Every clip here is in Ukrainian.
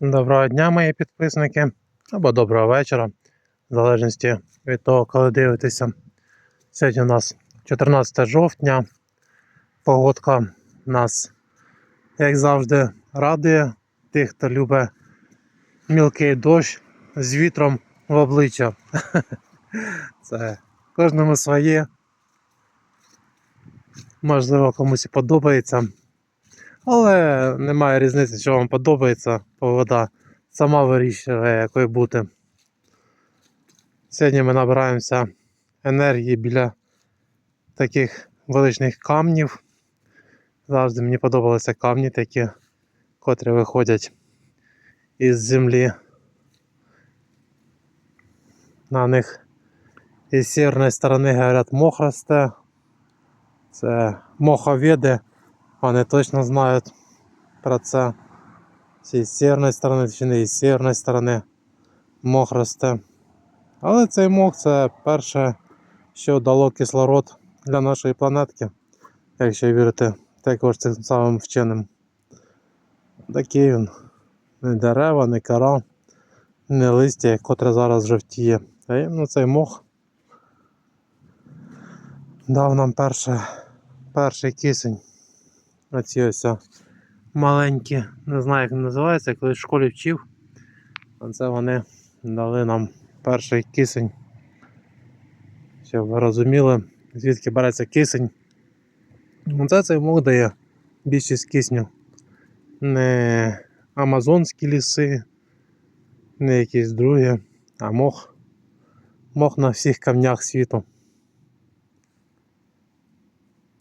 Доброго дня, мої підписники, або доброго вечора, в залежності від того, коли дивитеся. Сьогодні у нас 14 жовтня. Погодка нас, як завжди, радує тих, хто любить мілкий дощ з вітром в обличчя. Це кожному своє. Можливо, комусь подобається. Але немає різниці, що вам подобається. Погода сама вирішує, якою бути. Сьогодні ми набираємося енергії біля таких величних камнів. Завжди мені подобалися камні такі, котрі виходять із землі. На них із сірної сторони, говорять, мох. Це моховіди. Вони точно знають про це. Чи з сірної сторони, чи не з сірної сторони мох росте. Але цей мох це перше, що дало кислород для нашої планетки, якщо вірити також цим самим вченим. Такий він. Не дерева, не кора, не листя, котре зараз жовтіє. А іменно цей мох дав нам перше, перший кисень. Оці ось маленькі, не знаю як називається, коли в школі вчив. А це вони дали нам перший кисень. Щоб ви розуміли, звідки береться кисень. Оце цей мох дає більшість кисню. Не амазонські ліси, не якісь другі, а мох. Мох на всіх камнях світу.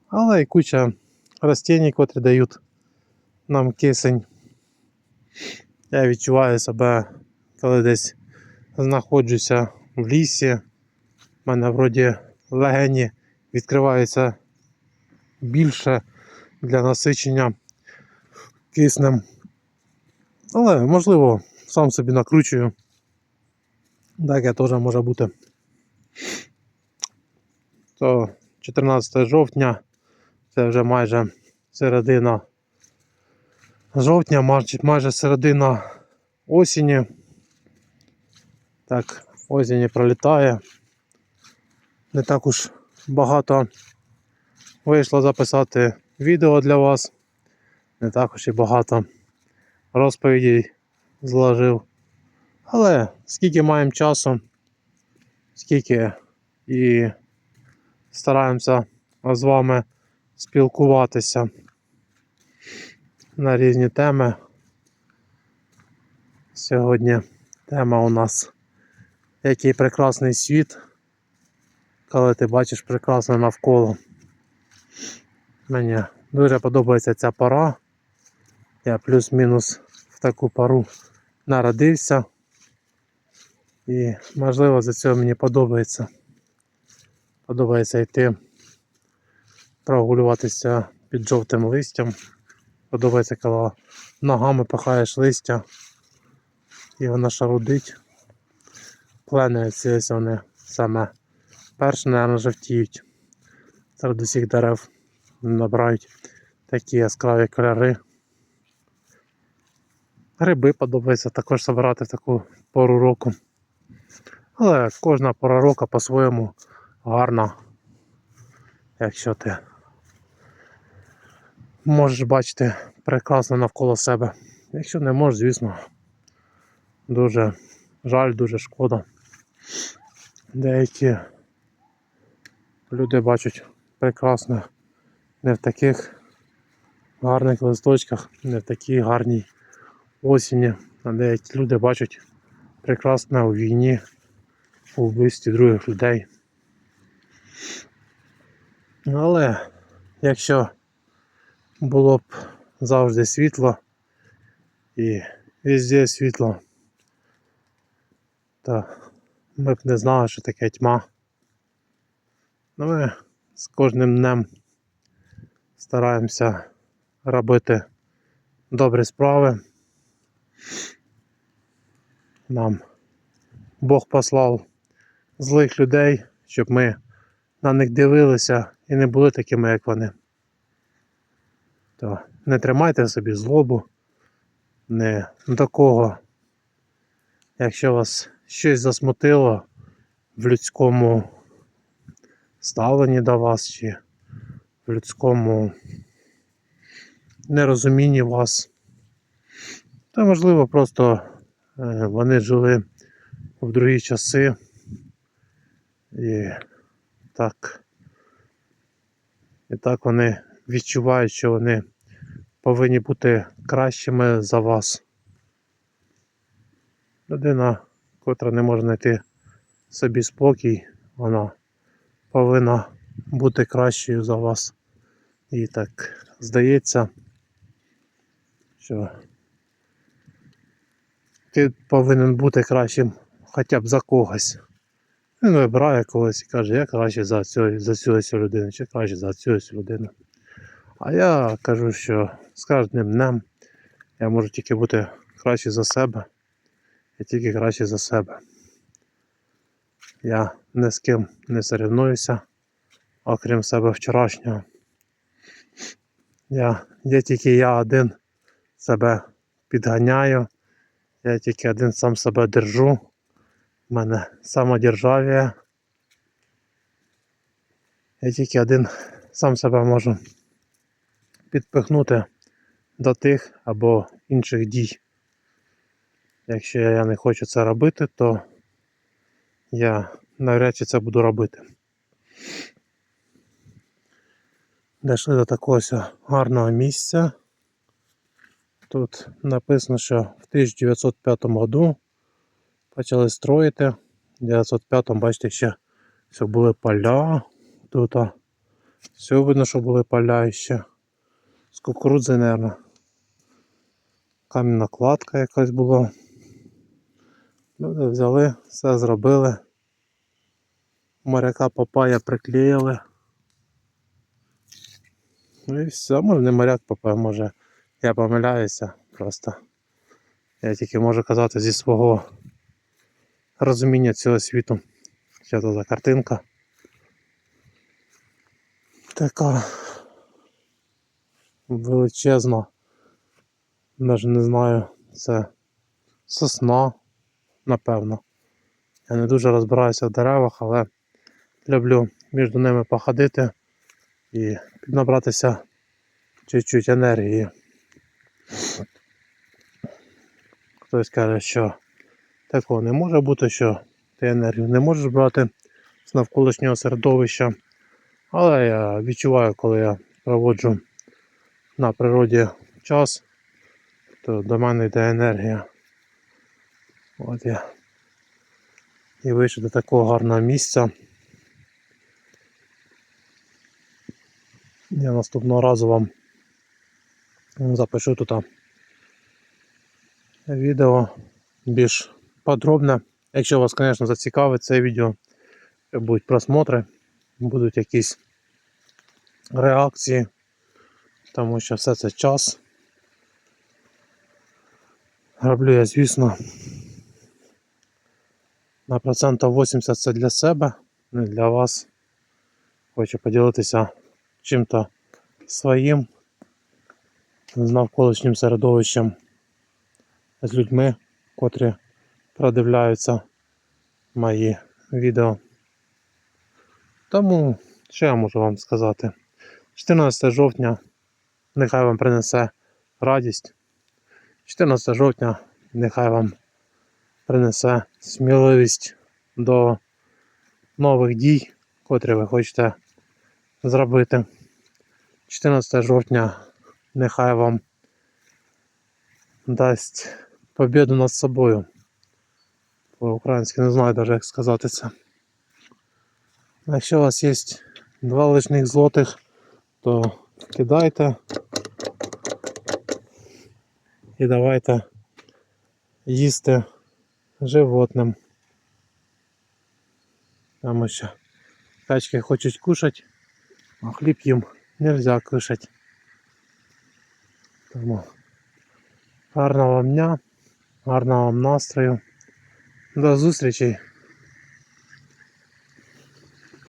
Але і куча растінь, котрі дають нам кисень. Я відчуваю себе, коли десь знаходжуся в лісі. У мене вроді легені відкриваються більше для насичення киснем. Але можливо сам собі накручую. Таке теж може бути. То 14 жовтня. Це вже майже середина жовтня, майже, майже середина осені. Так, осінь пролітає. Не так уж багато вийшло записати відео для вас. Не також і багато розповідей зложив. Але скільки маємо часу, скільки і стараємося з вами спілкуватися на різні теми. Сьогодні тема у нас який прекрасний світ, коли ти бачиш прекрасне навколо. Мені дуже подобається ця пора. Я плюс-мінус в таку пару народився. І можливо за цього мені подобається. Подобається йти прогулюватися під жовтим листям. Подобається, коли ногами пахаєш листя і воно шарудить. Ось вони саме перші, мабуть, жовтіють. Серед усіх дерев набирають такі яскраві кольори. Гриби подобається також збирати в таку пору року. Але кожна пора року по-своєму гарна, якщо ти можеш бачити прекрасно навколо себе. Якщо не можеш, звісно, дуже жаль, дуже шкода. Деякі люди бачать прекрасно не в таких гарних листочках, не в такій гарній осені, а деякі люди бачать прекрасне у війні, у вбивстві других людей. Але якщо було б завжди світло і везде світло, то ми б не знали, що таке тьма. Ну, ми з кожним днем стараємося робити добрі справи. Нам Бог послав злих людей, щоб ми на них дивилися і не були такими, як вони. То не тримайте собі злобу, не до кого. Якщо вас щось засмутило в людському ставленні до вас чи в людському нерозумінні вас, то можливо просто е, вони жили в другі часи і так, і так вони відчувають, що вони повинні бути кращими за вас. Людина, котра не може знайти собі спокій, вона повинна бути кращою за вас. І так здається, що ти повинен бути кращим хоча б за когось. Він вибирає когось і каже, я краще за цю, за цю ось людину, чи краще за цю ось людину. А я кажу, що з кожним днем я можу тільки бути краще за себе. Я тільки краще за себе. Я ні з ким не соревнуюся, окрім себе вчорашнього. Я, я тільки я один себе підганяю, я тільки один сам себе держу. У мене самодержав'я. Я тільки один сам себе можу підпихнути до тих або інших дій. Якщо я не хочу це робити, то я навряд чи це буду робити. Дійшли до такого гарного місця. Тут написано, що в 1905 году почали строїти. В 1905 бачите, ще все були поля. Тут все видно, що були поля ще. Кукурудзи, мабуть. Кам'яна кладка якась була. Люди взяли, все зробили. Моряка Папая приклеїли. Ну і все, може не моряк Папая, може я помиляюся просто. Я тільки можу казати зі свого розуміння цього світу. Що це за картинка? Така величезна. Навіть не знаю, це сосна, напевно. Я не дуже розбираюся в деревах, але люблю між ними походити і піднабратися чуть-чуть енергії. Хтось каже, що такого не може бути, що ти енергію не можеш брати з навколишнього середовища. Але я відчуваю, коли я проводжу на природі час, то до мене йде енергія. От я і вийшов до такого гарного місця. Я наступного разу вам запишу тут відео більш подробне. Якщо вас, звісно, зацікавить це відео, будуть просмотри, будуть якісь реакції, тому що все це час. Роблю я, звісно, на процентів 80 це для себе, не для вас. Хочу поділитися чим-то своїм з навколишнім середовищем, з людьми, котрі продивляються мої відео. Тому що я можу вам сказати? 14 жовтня нехай вам принесе радість. 14 жовтня нехай вам принесе сміливість до нових дій, котрі ви хочете зробити. 14 жовтня нехай вам дасть побіду над собою. По-українськи не знаю навіть як сказати це. Якщо у вас є два лишних злотих, то кидайте і давайте їсти животним. Тому що качки хочуть кушати, а хліб їм не можна кушати. Тому гарного вам дня, гарного вам настрою. До зустрічі